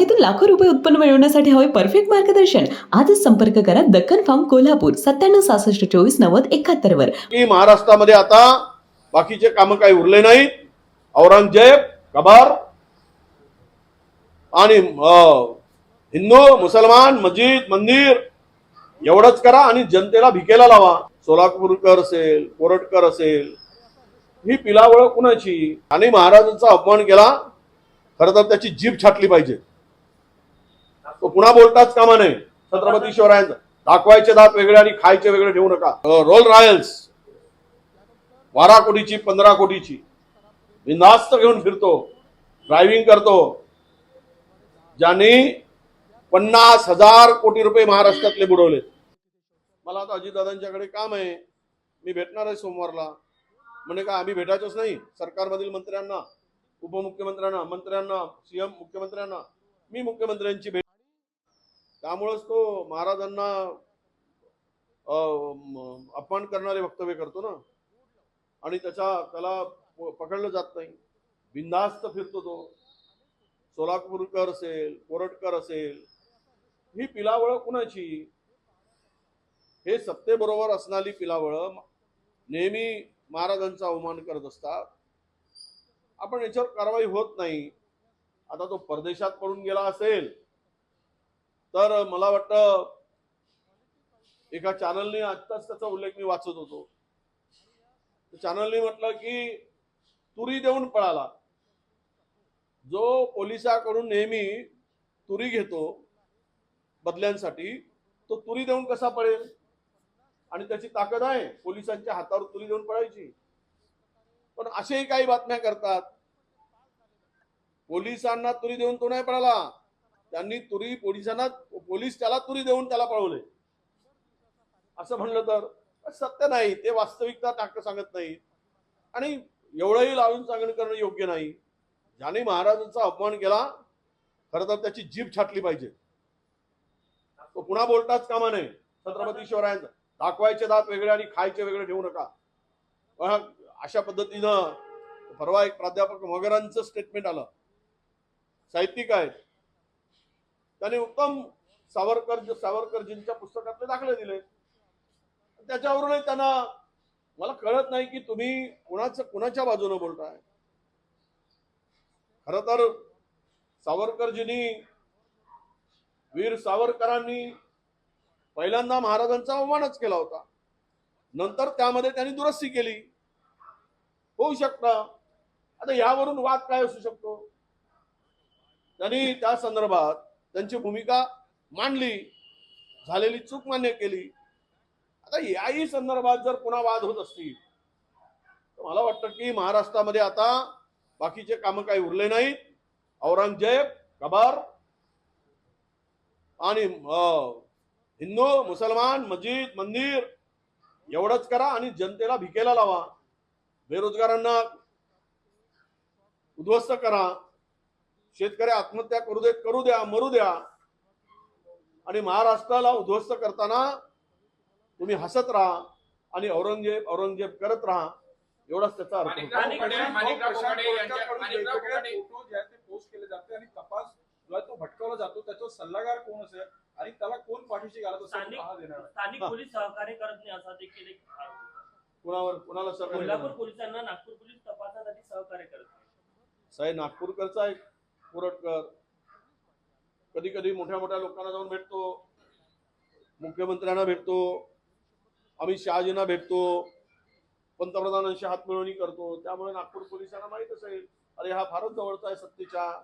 बागेतून लाखो रुपये उत्पन्न मिळवण्यासाठी हवे परफेक्ट मार्गदर्शन. आजच संपर्क करा दक्कन फार्म कोल्हापूर सत्त्याण्णव सहासष्ट चोवीस नव्वद एकाहत्तर वर. महाराष्ट्रामध्ये आता बाकीचे काम काही उरले नाहीत. औरंगजेब कबार आणि हिंदू मुसलमान मस्जिद मंदिर एवढंच करा आणि जनतेला भिकेला लावा. सोलापूरकर असेल कोरटकर असेल ही पिलावळ कुणाची? आणि महाराजांचा अपमान केला खरं तर त्याची जीभ छाटली पाहिजे. तो पुन्हा बोलताच कामा नये. छत्रपती शिवरायांचा. दाखवायचे दात वेगळे आणि खायचे वेगळे ठेवू नका. रोल रॉयल्स बारा कोटीची पंधरा कोटीची. बिंदास्त घेऊन फिरतो. ड्रायव्हिंग करतो. ज्यांनी पन्नास हजार कोटी रुपये महाराष्ट्रातले बुडवले. मला आता अजितदादांच्याकडे काम आहे. मी भेटणार आहे सोमवारला. म्हणे का आम्ही भेटायचोच नाही. सरकारमधील मंत्र्यांना उपमुख्यमंत्र्यांना मंत्र्यांना सीएम मुख्यमंत्र्यांना मी मुख्यमंत्र्यांची भेट त्यामुळेच तो महाराजांना अं, अपमान करणारे वक्तव्य करतो ना. आणि त्याचा त्याला पकडलं जात नाही. बिंदास्त फिरतो तो. सोलापूरकर असेल कोरटकर असेल ही पिलावळ कुणाची? हे सत्तेबरोबर असणारी पिलावळ नेहमी महाराजांचा अवमान करत असतात. आपण याच्यावर कारवाई होत नाही. आता तो परदेशात पडून गेला असेल तर मला वाटतं एका चॅनलने आत्ताच त्याचा उल्लेख मी वाचत होतो. चॅनलने म्हटलं की तुरी देऊन पळाला. जो पोलिसाकडून नेहमी तुरी घेतो बदल्यांसाठी तो तुरी देऊन कसा पळेल? आणि त्याची ताकद आहे पोलिसांच्या हातावर तुरी देऊन पळायची. पण असेही काही बातम्या करतात. पोलिसांना तुरी देऊन तो नाही पळाला. त्यांनी तुरी पोलिसांना पोलीस त्याला तुरी देऊन त्याला पळवले. असं म्हणलं तर सत्य नाही. ते वास्तविकता टाक सांगत नाही आणि एवढंही लावून सांगणं करणं योग्य नाही. ज्याने महाराजांचा अपमान केला खरं तर त्याची जीभ छाटली पाहिजे. तो पुन्हा बोलताच कामा नये. छत्रपती शिवरायांचा. दाखवायचे दात वेगळे आणि खायचे वेगळे ठेवू नका. अशा पद्धतीनं परवा एक प्राध्यापक मगरांचं स्टेटमेंट आलं. साहित्यिक आहेत. त्यांनी उत्तम सावरकर सावरकरजींच्या पुस्तकातले दाखले दिले. त्याच्यावरूनही त्यांना मला कळत नाही की तुम्ही कुणाचं कुणाच्या बाजूने बोलताय. खर तर सावरकरजींनी वीर सावरकरांनी पहिल्यांदा महाराजांचा अवमानच केला होता. नंतर त्यामध्ये त्यांनी दुरुस्ती केली. होऊ शकतं. आता यावरून वाद काय असू शकतो? त्यांनी त्या संदर्भात त्यांची भूमिका मांडली झालेली चूक मान्य केली. आता याही संदर्भात जर पुन्हा वाद होत असतील तर मला वाटतं की महाराष्ट्रामध्ये आता बाकीचे कामं काही उरले नाहीत. औरंगजेब कबार आणि हिंदू मुसलमान मस्जिद मंदिर एवढंच करा आणि जनतेला भिकेला लावा. बेरोजगारांना उद्ध्वस्त करा. शेतकरी आत्महत्या करू देत करू द्या मरू द्या. आणि महाराष्ट्राला उद्ध्वस्त करताना तुम्ही हसत राहा आणि औरंगजेब औरंगजेब करत राहा. एवढाच त्याचा अर्थ पोस्ट केले जाते आणि तपास जो आहे तो भटकवला जातो. त्याच्यावर सल्लागार कोण असेल आणि त्याला कोण पाठीशी घालत असेल स्थानिक पहा देणार. आहे. स्थानिक हा. पोलीस सहकार्य करत नाही असा देखील एक. कुणावर कुणाला कोल्हापूर पोलिसांना नागपूर पोलीस तपासासाठी सहकार्य करत नाही साहेब नागपूरकरचा एक कोरटकर कधी कधी मोठ्या मोठ्या लोकांना जाऊन भेटतो. मुख्यमंत्र्यांना भेटतो. अमित शहाजींना भेटतो. पंतप्रधानांशी हातमिळवणी करतो. त्यामुळे नागपूर पोलिसांना माहीत असेल अरे हा फारच जवळचा आहे सत्तेच्या.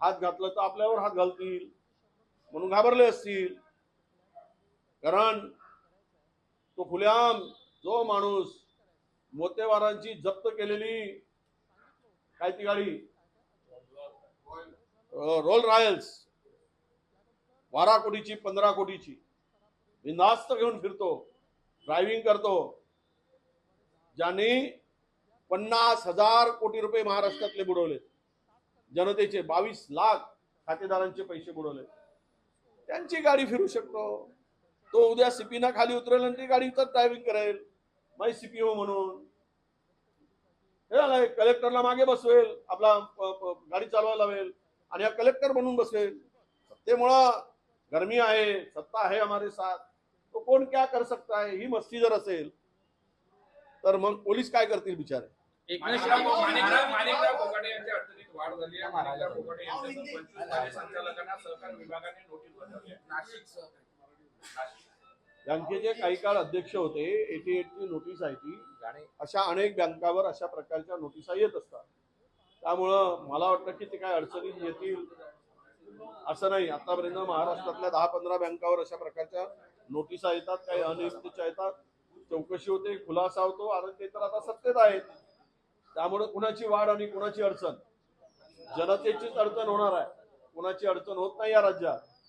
हात घातलं तर आपल्यावर हात घालतील. म्हणून घाबरले असतील. कारण तो खुल्याम जो माणूस मोतेवारांची जप्त केलेली काय ती गाडी? रोल रॉयल्स बारा कोटीची पंधरा कोटीची. बिंदास्त घेऊन फिरतो ड्रायव्हिंग करतो. ज्यांनी पन्नास हजार कोटी रुपये महाराष्ट्रातले बुडवले जनतेचे बावीस लाख खातेदारांचे पैसे बुडवले त्यांची गाडी फिरू शकतो. तो उद्या सीपीना खाली उतरेल आणि ती गाडी तर ड्रायव्हिंग करेल. माय सीपीओ म्हणून. हे झालंय कलेक्टरला मागे बसवेल आपला गाडी चालवायला लावेल. आणि हा कलेक्टर बनून बसेल. सत्तेमुळं गरमी आहे सत्ता आहे हमारे साथ. तो कोण क्या कर सकता है ही मस्ती जर असेल तर मग पोलीस काय करतील बिचारे? बँकेचे काही काळ अध्यक्ष होते एटी एटची नोटीस आहे ती. अशा अनेक बँकावर अशा प्रकारच्या नोटिसा येत असतात. त्यामुळं मला वाटतं की ते काय अडचणीत येतील असं नाही. आतापर्यंत महाराष्ट्रातल्या दहा पंधरा बँकावर अशा प्रकारच्या नोटिसा येतात काही अनियमितच्या येतात. चौकशी होते खुलासा होतो. आणि ते तर आता सत्तेत आहेत. त्यामुळे कुणाची वाढ आणि कुणाची अडचण? जनतेचीच अडचण होणार आहे. कुणाची अडचण होत नाही या राज्यात.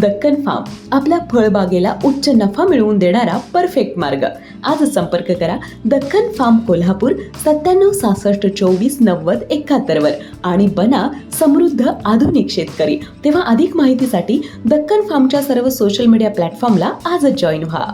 दक्कन फार्म आपल्या फळबागेला उच्च नफा मिळवून देणारा परफेक्ट मार्ग. आज संपर्क करा दक्कन फार्म कोल्हापूर सत्त्याण्णव सहासष्ट चोवीस नव्वद एकाहत्तरवर आणि बना समृद्ध आधुनिक शेतकरी. तेव्हा अधिक माहितीसाठी दक्कन फार्मच्या सर्व सोशल मीडिया प्लॅटफॉर्मला आजच जॉईन व्हा.